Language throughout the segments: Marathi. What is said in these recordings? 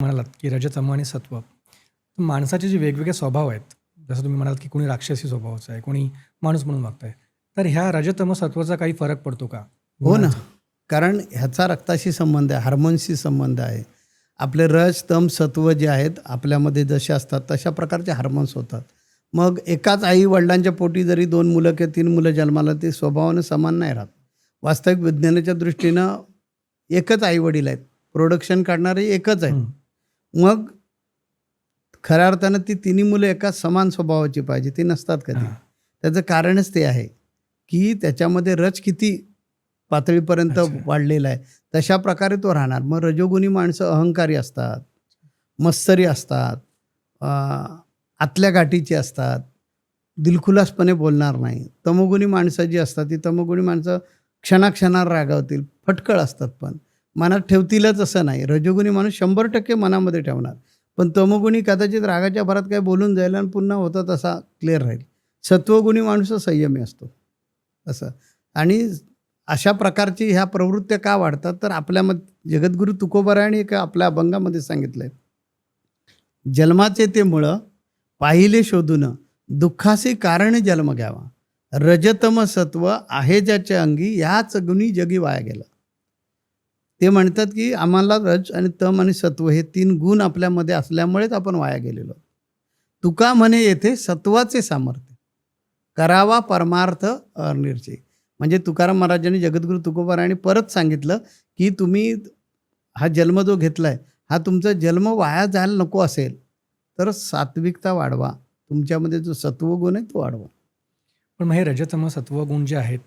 म्हणालात की रजतम आणि सत्व. तर माणसाचे जे वेगवेगळे स्वभाव आहेत जसं तुम्ही म्हणालात की कोणी राक्षसी स्वभावाचा आहे कोणी माणूस म्हणून वागतंय तर ह्या रजतम सत्वाचा काही फरक पडतो का? हो ना. कारण ह्याचा रक्ताशी संबंध आहे हार्मोन्सशी संबंध आहे. आपले रज तम सत्व जे आहेत आपल्यामध्ये जसे असतात तशा प्रकारचे हार्मोन्स होतात. मग एकाच आई वडिलांच्या पोटी जरी दोन मुलं किंवा तीन मुलं जन्माला ते स्वभावानं समान नाही राहत. वास्तविक विज्ञानाच्या दृष्टीनं एकच आई वडील आहेत. प्रोडक्शन काढणारे एकच आहेत. मग खऱ्या अर्थानं ती तिन्ही मुलं एकाच समान स्वभावाची पाहिजे ती नसतात कधी. त्याचं कारणच ते आहे की त्याच्यामध्ये रज किती पातळीपर्यंत. वाढलेला आहे. तशा प्रकारे तो राहणार. मग रजोगुणी माणसं अहंकारी असतात मत्सरी असतात आतल्या गाठीची असतात दिलखुलासपणे बोलणार नाही. तमोगुणी माणसं जी असतात ती तमोगुणी माणसं क्षणाक्षणात रागावतील फटकळ असतात पण. मनात ठेवतीलच असं नाही. रजोगुणी माणूस शंभर टक्के मनामध्ये ठेवणार. पण तमोगुणी कदाचित रागाच्या भरात काय बोलून जाईल आणि पुन्हा होता तसा क्लिअर राहील. सत्वगुणी माणूस संयमी असतो. असं. आणि अशा प्रकारची ह्या प्रवृत्त्या का वाढतात? तर आपल्यामध्ये जगद्गुरू तुकोबरायणी एक आपल्या अभंगामध्ये सांगितलं आहे जन्माचे ते मुळं पाहिले शोधून दुःखाचे कारण जन्म घ्यावा. रजतम सत्व आहे ज्याच्या अंगी ह्याच गुणी जगी वाया गेलं. ते म्हणतात की आम्हाला रज आणि तम आणि सत्व हे तीन गुण आपल्यामध्ये असल्यामुळेच आपण वाया गेलेलो. तुका म्हणे येथे सत्वाचे सामर्थ्य. करावा परमार्थ अनिर्चय म्हणजे तुकाराम महाराजांनी जगद्गुरू तुकोबारायांनी परत सांगितलं की तुम्ही हा जन्म जो घेतला आहे हा तुमचा जन्म वाया जायला नको असेल तर सात्विकता वाढवा. तुमच्यामध्ये जो सत्वगुण आहे तो वाढवा. पण मग हे रजतम सत्वगुण जे आहेत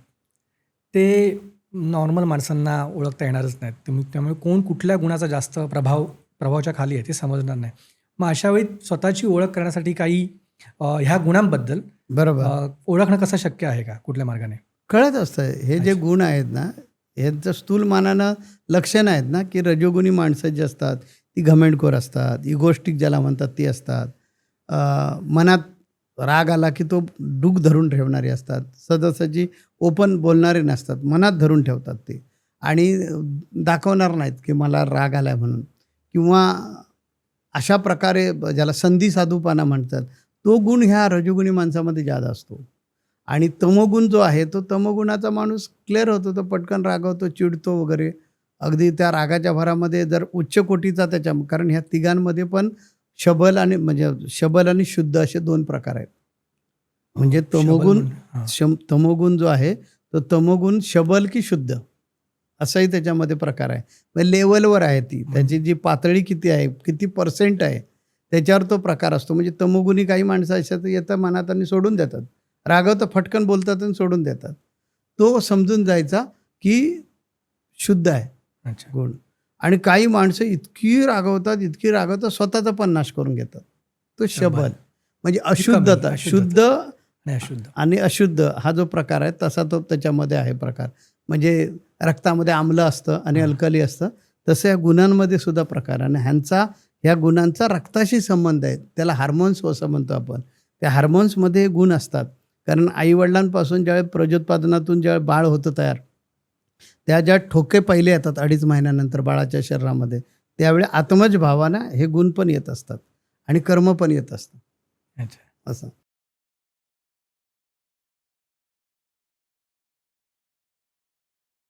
ते नॉर्मल माणसांना ओळखता येणारच नाहीत. त्यामुळे त्यामुळे कोण कुठल्या गुणाचा जास्त प्रभाव प्रभावाच्या खाली आहे ते समजणार नाही. मग अशा वेळी स्वतःची ओळख करण्यासाठी काही ह्या गुणांबद्दल बरोबर. ओळखणं कसं शक्य आहे का कुठल्या मार्गाने? कळत असतं. हे जे. गुण आहेत ना ह्यांचं स्थूल मानानं लक्षण आहेत ना की रजोगुणी माणसं जी असतात ती घमेंडखोर असतात इगोष्टिक ज्याला म्हणतात ती असतात. मनात राग आला की तो डूक धरून ठेवणारे असतात. सदस्याची ओपन बोलणारे नसतात. मनात धरून ठेवतात ते. आणि दाखवणार नाहीत की मला राग आला म्हणून. किंवा अशा प्रकारे ज्याला संधी साधूपणा म्हणतात तो गुण ह्या रजोगुणी माणसामध्ये जादा असतो. आणि तमोगुण जो आहे तो तमोगुणाचा माणूस क्लिअर होतो तो पटकन रागवतो चिडतो वगैरे. अगदी त्या रागाच्या भरामध्ये जर उच्च कोटीचा त्याच्या कारण ह्या तिघांमध्ये पण शबल आणि म्हणजे शबल आणि शुद्ध असे दोन प्रकार आहेत. म्हणजे तमोगुण शबल म्हण- हां. शम तमोगुण जो आहे तो तमोगुण शबल की शुद्ध असाही त्याच्यामध्ये प्रकार आहे. म्हणजे लेवलवर आहे ती. त्याची जी पातळी किती आहे किती पर्सेंट आहे त्याच्यावर तो प्रकार असतो. म्हणजे तमोगुणी काही माणसं अशात येतं मनात आणि सोडून देतात. रागवतं फटकन बोलतात आणि सोडून देतात. तो समजून जायचा की शुद्ध आहे. अच्छा. गुण. आणि काही माणसं इतकी रागवतात इतकी रागवतात स्वतःचा पण नाश करून घेतात. तो शबल. म्हणजे अशुद्धता. शुद्ध आणि अशुद्ध. आणि अशुद्ध हा जो प्रकार आहे तसा तो त्याच्यामध्ये आहे प्रकार. म्हणजे रक्तामध्ये आम्ल असतं आणि. अल्कली असतं तसं या गुणांमध्ये सुद्धा प्रकार आणि ह्यांचा ह्या गुणांचा रक्ताशी संबंध आहे. त्याला हार्मोन्स असं म्हणतो आपण. त्या हार्मोन्समध्ये गुण असतात. कारण आईवडिलांपासून ज्यावेळी प्रजोत्पादनातून ज्यावेळी बाळ होतं तयार त्या ज्या ठोके पहिले येतात अडीच महिन्यानंतर बाळाच्या शरीरामध्ये त्यावेळी आत्मज भावानं हे गुण पण येत असतात आणि कर्म पण येत असतं अच्छा. असं.